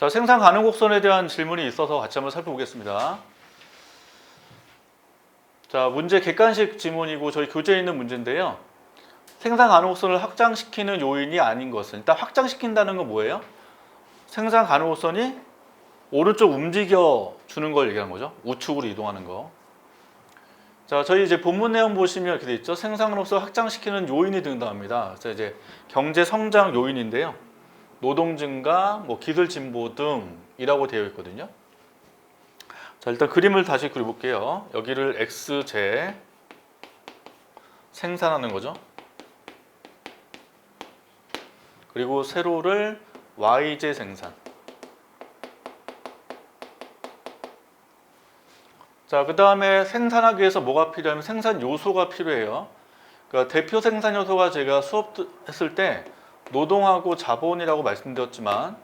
자, 생산 가능 곡선에 대한 질문이 있어서 같이 한번 살펴보겠습니다. 자, 문제 객관식 지문이고 저희 교재에 있는 문제인데요. 생산 가능 곡선을 확장시키는 요인이 아닌 것은 일단 확장시킨다는 건 뭐예요? 생산 가능 곡선이 오른쪽 움직여 주는 걸 얘기하는 거죠. 우측으로 이동하는 거. 자, 저희 이제 본문 내용 보시면 이렇게 돼 있죠. 생산 가능 곡선을 확장시키는 요인이 등장합니다. 그래서 이제 경제 성장 요인인데요. 노동 증가, 뭐 기술 진보 등이라고 되어 있거든요. 자, 일단 그림을 다시 그려볼게요. 여기를 x제 생산하는 거죠. 그리고 세로를 y제 생산. 자, 그 다음에 생산하기 위해서 뭐가 필요하면 생산 요소가 필요해요. 그러니까 대표 생산 요소가 제가 수업 했을 때 노동하고 자본이라고 말씀드렸지만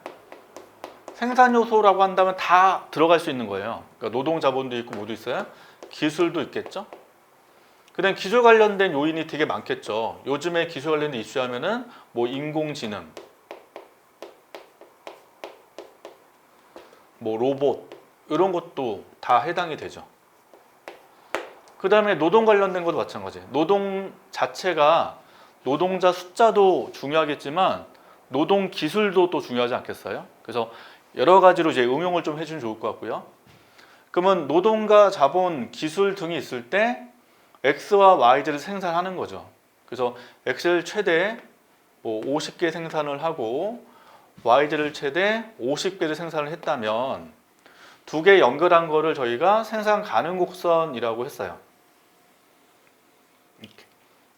생산 요소라고 한다면 다 들어갈 수 있는 거예요. 그러니까 노동 자본도 있고 뭐도 있어요. 기술도 있겠죠. 그다음 기술 관련된 요인이 되게 많겠죠. 요즘에 기술 관련된 이슈 하면은 뭐 인공지능, 뭐 로봇 이런 것도 다 해당이 되죠. 그 다음에 노동 관련된 것도 마찬가지. 노동 자체가 노동자 숫자도 중요하겠지만 노동 기술도 또 중요하지 않겠어요? 그래서 여러 가지로 이제 응용을 좀 해주면 좋을 것 같고요. 그러면 노동과 자본, 기술 등이 있을 때 X와 Y제를 생산하는 거죠. 그래서 X를 최대 뭐 50개 생산을 하고 Y제를 최대 50개를 생산을 했다면 두 개 연결한 거를 저희가 생산 가능 곡선이라고 했어요.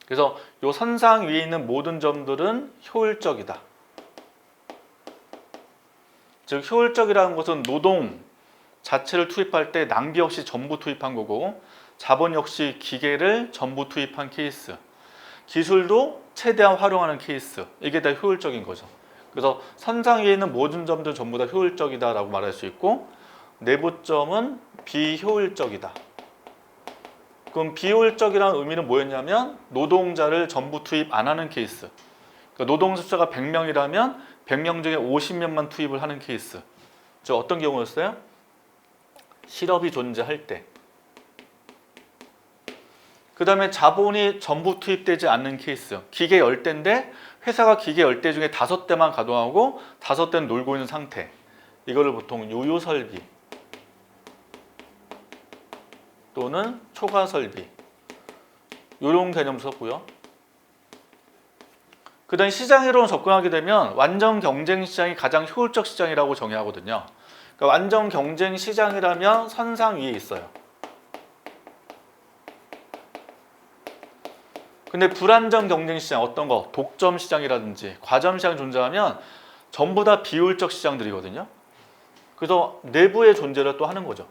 그래서 이 선상 위에 있는 모든 점들은 효율적이다. 즉 효율적이라는 것은 노동 자체를 투입할 때 낭비 없이 전부 투입한 거고 자본 역시 기계를 전부 투입한 케이스. 기술도 최대한 활용하는 케이스. 이게 다 효율적인 거죠. 그래서 선상 위에 있는 모든 점들 전부 다 효율적이다 라고 말할 수 있고 내부점은 비효율적이다. 그럼 비효율적이라는 의미는 뭐였냐면 노동자를 전부 투입 안 하는 케이스. 그러니까 노동 숫자가 100명이라면 100명 중에 50명만 투입을 하는 케이스. 저 어떤 경우였어요? 실업이 존재할 때. 그 다음에 자본이 전부 투입되지 않는 케이스. 기계 10대인데 회사가 기계 10대 중에 5대만 가동하고 5대는 놀고 있는 상태. 이거를 보통 요요 설비 또는 초과 설비 이런 개념 썼고요. 그다음 시장으로 접근하게 되면 완전 경쟁 시장이 가장 효율적 시장이라고 정의하거든요. 그러니까 완전 경쟁 시장이라면 선상 위에 있어요. 근데 불안정 경쟁 시장 어떤 거 독점 시장이라든지 과점 시장이 존재하면 전부 다 비효율적 시장들이거든요. 그래서 내부의 존재를 또 하는 거죠.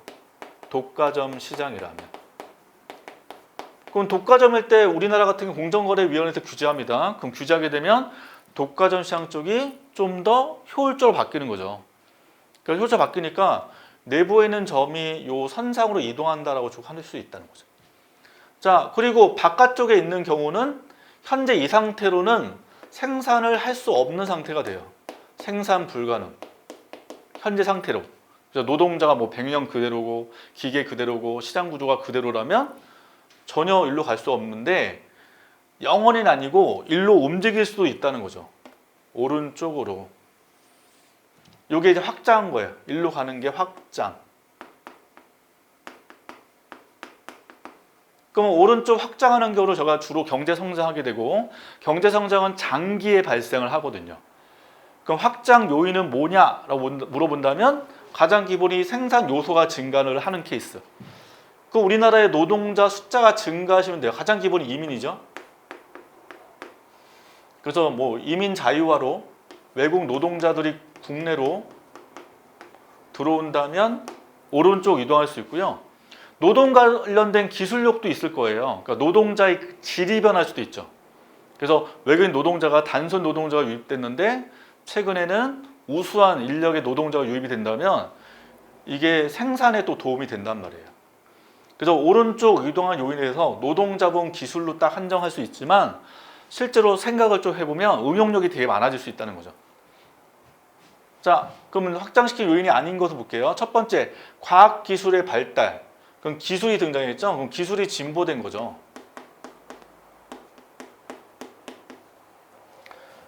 독과점 시장이라면. 그럼 독과점일 때 우리나라 같은 공정거래위원회에서 규제합니다. 그럼 규제하게 되면 독과점 시장 쪽이 좀 더 효율적으로 바뀌는 거죠. 그래서 효율적 바뀌니까 내부에 있는 점이 요 선상으로 이동한다라고 쭉할수 있다는 거죠. 자, 그리고 바깥쪽에 있는 경우는 현재 이 상태로는 생산을 할 수 없는 상태가 돼요. 생산 불가능. 현재 상태로. 노동자가 뭐 100명 그대로고 기계 그대로고 시장 구조가 그대로라면 전혀 일로 갈 수 없는데 영원히는 아니고 일로 움직일 수도 있다는 거죠. 오른쪽으로. 요게 이제 확장한 거예요. 일로 가는 게 확장. 그러면 오른쪽 확장하는 경우로 제가 주로 경제 성장하게 되고 경제 성장은 장기에 발생을 하거든요. 그럼 확장 요인은 뭐냐라고 물어본다면 가장 기본이 생산 요소가 증가를 하는 케이스. 그 우리나라의 노동자 숫자가 증가하시면 돼요. 가장 기본이 이민이죠. 그래서 뭐 이민 자유화로 외국 노동자들이 국내로 들어온다면 오른쪽 이동할 수 있고요. 노동 관련된 기술력도 있을 거예요. 그러니까 노동자의 질이 변할 수도 있죠. 그래서 외국인 노동자가 단순 노동자가 유입됐는데 최근에는 우수한 인력의 노동자가 유입이 된다면 이게 생산에 또 도움이 된단 말이에요. 그래서 오른쪽 이동한 요인에서 노동자본 기술로 딱 한정할 수 있지만 실제로 생각을 좀 해보면 응용력이 되게 많아질 수 있다는 거죠. 자, 그러면 확장시킬 요인이 아닌 것을 볼게요. 첫 번째, 과학 기술의 발달. 그럼 기술이 등장했죠. 그럼 기술이 진보된 거죠.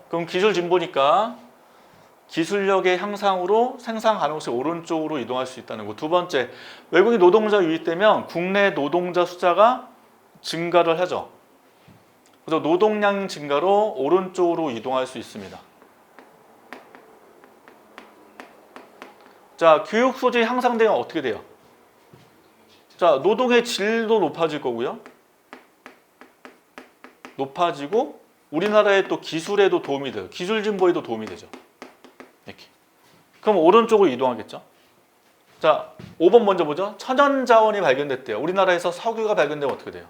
그럼 기술 진보니까 기술력의 향상으로 생산 가능성이 오른쪽으로 이동할 수 있다는 거. 두 번째, 외국인 노동자 유입되면 국내 노동자 숫자가 증가를 하죠. 그래서 노동량 증가로 오른쪽으로 이동할 수 있습니다. 자, 교육 소질이 향상되면 어떻게 돼요? 자, 노동의 질도 높아질 거고요. 높아지고 우리나라의 또 기술에도 도움이 돼요. 기술 진보에도 도움이 되죠. 그럼 오른쪽으로 이동하겠죠. 자, 5번 먼저 보죠. 천연 자원이 발견됐대요. 우리나라에서 석유가 발견되면 어떻게 돼요?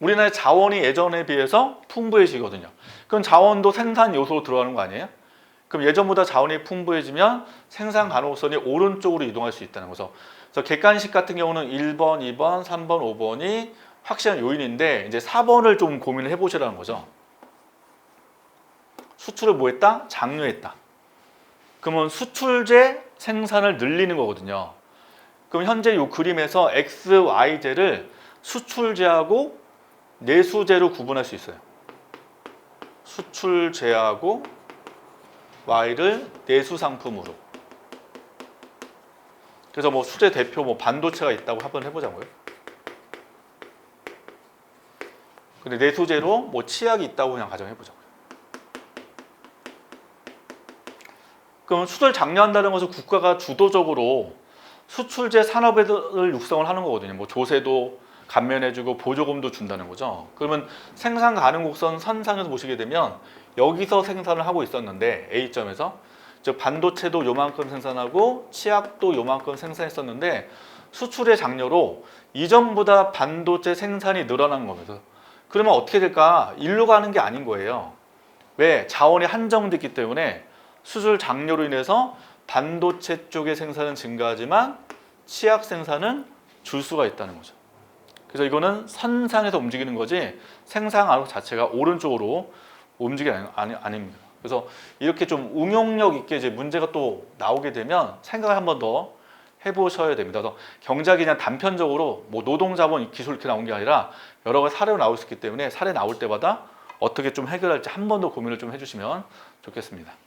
우리나라의 자원이 예전에 비해서 풍부해지거든요. 그럼 자원도 생산 요소로 들어가는 거 아니에요? 그럼 예전보다 자원이 풍부해지면 생산 가능성이 오른쪽으로 이동할 수 있다는 거죠. 그래서 객관식 같은 경우는 1번, 2번, 3번, 5번이 확실한 요인인데 이제 4번을 좀 고민을 해보시라는 거죠. 수출을 뭐 했다? 장려했다. 그러면 수출제 생산을 늘리는 거거든요. 그럼 현재 이 그림에서 X, Y제를 수출제하고 내수제로 구분할 수 있어요. 수출제하고 Y를 내수 상품으로. 그래서 뭐 수제 대표 뭐 반도체가 있다고 한번 해보자고요. 근데 내수제로 뭐 치약이 있다고 그냥 가정해보자고요. 그럼 수출 장려한다는 것은 국가가 주도적으로 수출제 산업을 육성을 하는 거거든요. 뭐 조세도 감면해주고 보조금도 준다는 거죠. 그러면 생산 가능 곡선 선상에서 보시게 되면 여기서 생산을 하고 있었는데 A점에서 즉 반도체도 요만큼 생산하고 치약도 요만큼 생산했었는데 수출의 장려로 이전보다 반도체 생산이 늘어난 거면서 그러면 어떻게 될까? 일로 가는 게 아닌 거예요. 왜? 자원이 한정됐기 때문에 수출 장려로 인해서 반도체 쪽의 생산은 증가하지만 치약 생산은 줄 수가 있다는 거죠. 그래서 이거는 선상에서 움직이는 거지 생산 안목 자체가 오른쪽으로 움직이는 게 아니, 아닙니다. 그래서 이렇게 좀 응용력 있게 이제 문제가 또 나오게 되면 생각을 한 번 더 해보셔야 됩니다. 그래서 경작이 그냥 단편적으로 뭐 노동자본 기술 이렇게 나온 게 아니라 여러 가지 사례로 나올 수 있기 때문에 사례 나올 때마다 어떻게 좀 해결할지 한 번 더 고민을 좀 해주시면 좋겠습니다.